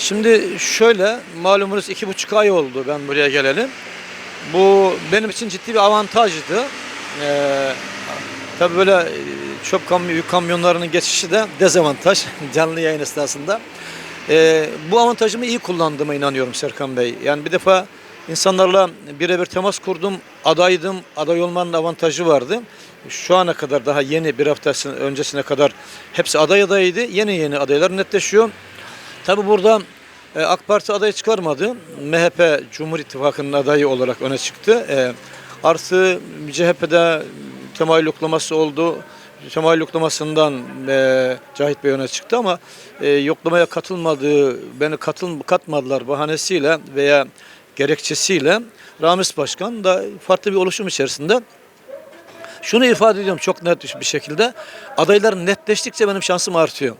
Şimdi şöyle malumunuz iki buçuk ay oldu ben buraya geleli. Bu benim için ciddi bir avantajdı. Ee, tabii böyle e, çöp kamyon, kamyonlarının geçişi de dezavantaj canlı yayın esnasında. Ee, bu avantajımı iyi kullandığıma inanıyorum Serkan Bey. Yani bir defa insanlarla birebir temas kurdum, adaydım, aday olmanın avantajı vardı. Şu ana kadar daha yeni bir hafta öncesine kadar hepsi aday adayıydı. Yeni yeni adaylar netleşiyor. Tabi burada e, AK Parti adayı çıkarmadı. MHP Cumhur İttifakı'nın adayı olarak öne çıktı. E, artı CHP'de temayül yoklaması oldu. Temayül yoklamasından e, Cahit Bey öne çıktı ama e, yoklamaya katılmadığı, beni katıl, katmadılar bahanesiyle veya gerekçesiyle Ramiz Başkan da farklı bir oluşum içerisinde şunu ifade ediyorum çok net bir şekilde. Adaylar netleştikçe benim şansım artıyor.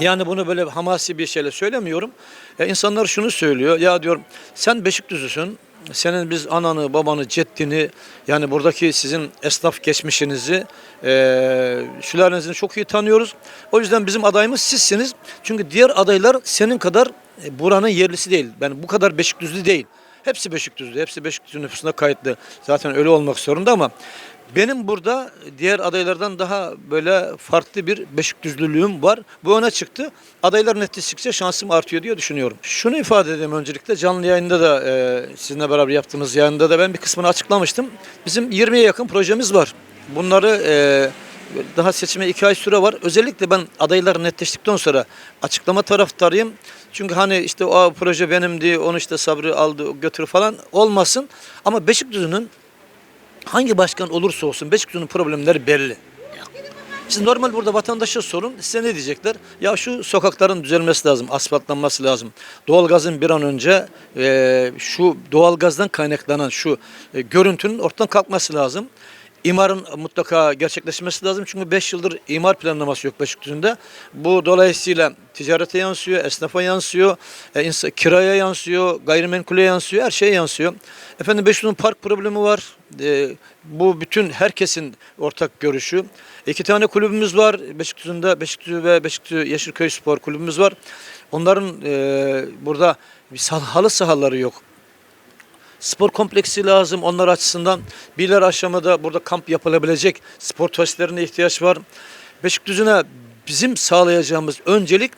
Yani bunu böyle hamasi bir şeyle söylemiyorum. Ya insanlar şunu söylüyor. Ya diyor sen Beşikdüzüsün. Senin biz ananı, babanı, ceddini yani buradaki sizin esnaf geçmişinizi, eee sülalenizi çok iyi tanıyoruz. O yüzden bizim adayımız sizsiniz. Çünkü diğer adaylar senin kadar e, buranın yerlisi değil. Yani bu kadar Beşikdüzlü değil. Hepsi Beşikdüzlü, hepsi Beşikdüzü nüfusuna kayıtlı. Zaten öyle olmak zorunda ama benim burada diğer adaylardan daha böyle farklı bir Beşikdüzlülüğüm var. Bu öne çıktı. Adaylar netleştikçe şansım artıyor diye düşünüyorum. Şunu ifade edeyim öncelikle canlı yayında da e, sizinle beraber yaptığımız yayında da ben bir kısmını açıklamıştım. Bizim 20'ye yakın projemiz var. Bunları e, daha seçime iki ay süre var. Özellikle ben adaylar netleştikten sonra açıklama taraftarıyım. Çünkü hani işte o proje benimdi, onu işte Sabri aldı götür falan olmasın. Ama Beşikdüzü'nün hangi başkan olursa olsun Beşikdüzü'nün problemleri belli. Şimdi normal burada vatandaşa sorun size ne diyecekler? Ya şu sokakların düzelmesi lazım, asfaltlanması lazım. Doğalgazın bir an önce e, şu doğalgazdan kaynaklanan şu e, görüntünün ortadan kalkması lazım. İmarın mutlaka gerçekleşmesi lazım. Çünkü 5 yıldır imar planlaması yok Beşikdüzü'nde. Bu dolayısıyla ticarete yansıyor, esnafa yansıyor, e, ins- kiraya yansıyor, gayrimenkule yansıyor, her şeye yansıyor. Efendim Beşikdüzü'nün park problemi var. E, bu bütün herkesin ortak görüşü. İki tane kulübümüz var Beşikdüzü'nde. Beylikdüzü ve Beşikdüzü Yeşilköy Spor kulübümüz var. Onların e, burada bir halı sahaları yok. Spor kompleksi lazım onlar açısından. Birler aşamada burada kamp yapılabilecek spor tesislerine ihtiyaç var. Beşikdüzü'ne bizim sağlayacağımız öncelik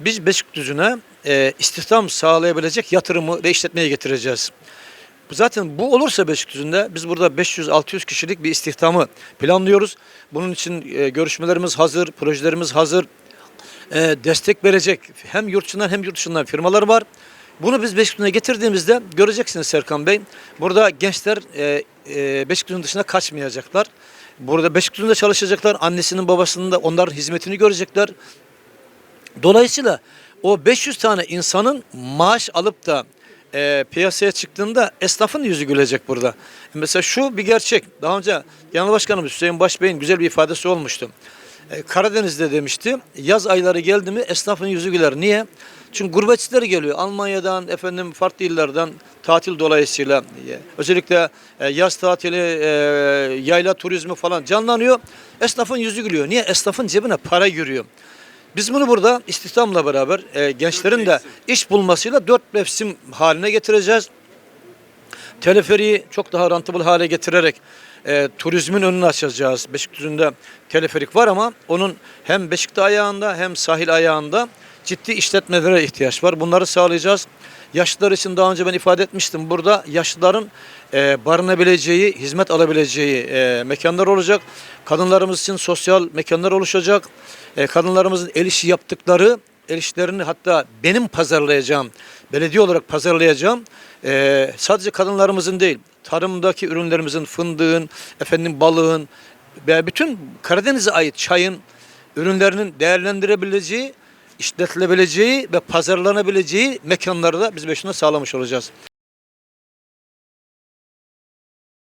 biz Beşikdüzü'ne e, istihdam sağlayabilecek yatırımı ve işletmeye getireceğiz. Zaten bu olursa Beşikdüzü'nde biz burada 500-600 kişilik bir istihdamı planlıyoruz. Bunun için e, görüşmelerimiz hazır, projelerimiz hazır. E, destek verecek hem yurt içinden hem yurt dışından firmalar var. Bunu biz Beşikdüzü'ne getirdiğimizde göreceksiniz Serkan Bey. Burada gençler e, e, Beşikdüzü'nün dışına kaçmayacaklar. Burada Beşikdüzü'nde çalışacaklar. Annesinin babasının da onların hizmetini görecekler. Dolayısıyla o 500 tane insanın maaş alıp da e, piyasaya çıktığında esnafın yüzü gülecek burada. Mesela şu bir gerçek. Daha önce Genel Başkanımız Hüseyin Başbey'in güzel bir ifadesi olmuştu. E, Karadeniz'de demişti yaz ayları geldi mi esnafın yüzü güler. Niye? Çünkü gurbetçiler geliyor. Almanya'dan, efendim farklı illerden tatil dolayısıyla özellikle e, yaz tatili, e, yayla turizmi falan canlanıyor. Esnafın yüzü gülüyor. Niye? Esnafın cebine para giriyor. Biz bunu burada istihdamla beraber e, gençlerin de iş bulmasıyla dört mevsim haline getireceğiz. Teleferiği çok daha rentable hale getirerek e, turizmin önünü açacağız. Beşikdüzü'nde teleferik var ama onun hem Beşik'te ayağında hem sahil ayağında ciddi işletmelere ihtiyaç var. Bunları sağlayacağız. Yaşlılar için daha önce ben ifade etmiştim. Burada yaşlıların e, barınabileceği, hizmet alabileceği e, mekanlar olacak. Kadınlarımız için sosyal mekanlar oluşacak. E, kadınlarımızın el işi yaptıkları el işlerini hatta benim pazarlayacağım, belediye olarak pazarlayacağım e, sadece kadınlarımızın değil, tarımdaki ürünlerimizin, fındığın, efendim balığın ve bütün Karadeniz'e ait çayın ürünlerinin değerlendirebileceği, işletilebileceği ve pazarlanabileceği mekanları da biz Beşiktaş'ta sağlamış olacağız.